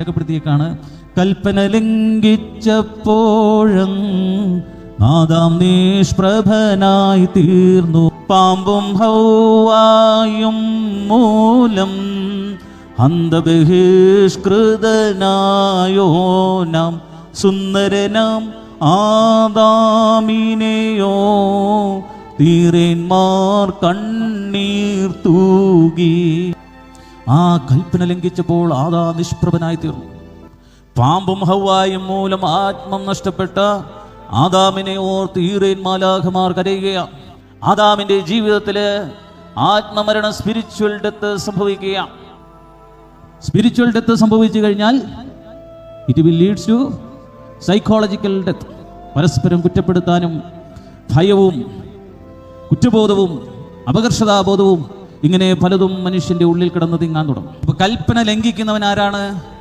രേഖപ്പെടുത്തിയേക്കാണ്. കൽപ്പന ലംഘിച്ചപ്പോഴും നാദാം നിഷ്പ്രഭനായി തീർന്നു. പാമ്പും ഹൗവായും മൂലം അന്ധബഹിഷ്കൃതനായോ നാം സുന്ദരനാം ആദാമിനെയോ തീരേന്മാർ കണ്ണീർ തൂകി. ആ കൽപ്പന ലംഘിച്ചപ്പോൾ ആദാ നിഷ്പ്രഭനായി തീർന്നു. പാമ്പും ഹവായും മൂലം ആത്മം നഷ്ടപ്പെട്ട ആദാമിനെ ഓർത്ത് ഈറേൻ മാലാഖമാർ കരയുകയാണ് ആദാമിന്റെ ജീവിതത്തിൽ ആത്മമരണം സ്പിരിച്വൽ ഡെത്ത് സംഭവിക്കുകയാണ് സ്പിരിച്വൽ ഡെത്ത് സംഭവിച്ചു കഴിഞ്ഞാൽ it will leads to psychological death പരസ്പരം കുറ്റപ്പെടുത്താനും ഭയവും കുറ്റബോധവും അപകർഷതാബോധവും ഇങ്ങനെ പലതും മനുഷ്യന്റെ ഉള്ളിൽ കിടന്ന് തിങ്ങാൻ തുടങ്ങും. അപ്പൊ കൽപ്പന ലംഘിക്കുന്നവൻ ആരാണ്?